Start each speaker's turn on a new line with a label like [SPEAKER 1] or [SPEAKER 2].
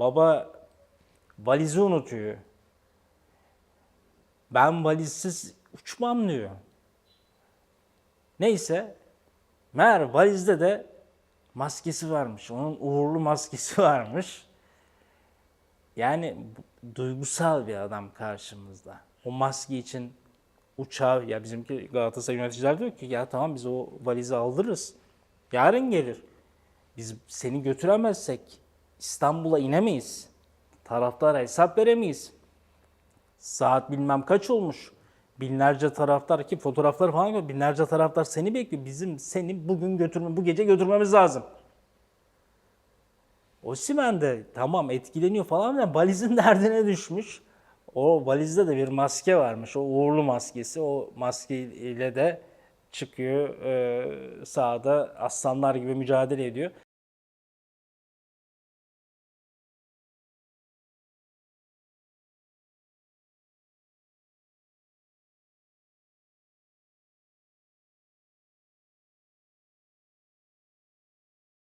[SPEAKER 1] Baba valizi unutuyor. Ben valizsiz uçmam diyor. Neyse meğer valizde de maskesi varmış. Onun uğurlu maskesi varmış. Yani duygusal bir adam karşımızda. O maske için uçağı ya bizimki Galatasaray yöneticiler diyor ki ya tamam biz o valizi aldırırız. Yarın gelir. Biz seni götüremezsek İstanbul'a inemeyiz. Taraftara hesap veremeyiz. Saat bilmem kaç olmuş. Binlerce taraftar ki fotoğrafları falan gör. Binlerce taraftar seni bekliyor. Bizim seni bugün götürme, bu gece götürmemiz lazım. Osimhen de tamam etkileniyor falan da valizin derdine düşmüş. O valizde de bir maske varmış. O uğurlu maskesi. O maskeyle de çıkıyor e, sahada aslanlar gibi mücadele ediyor.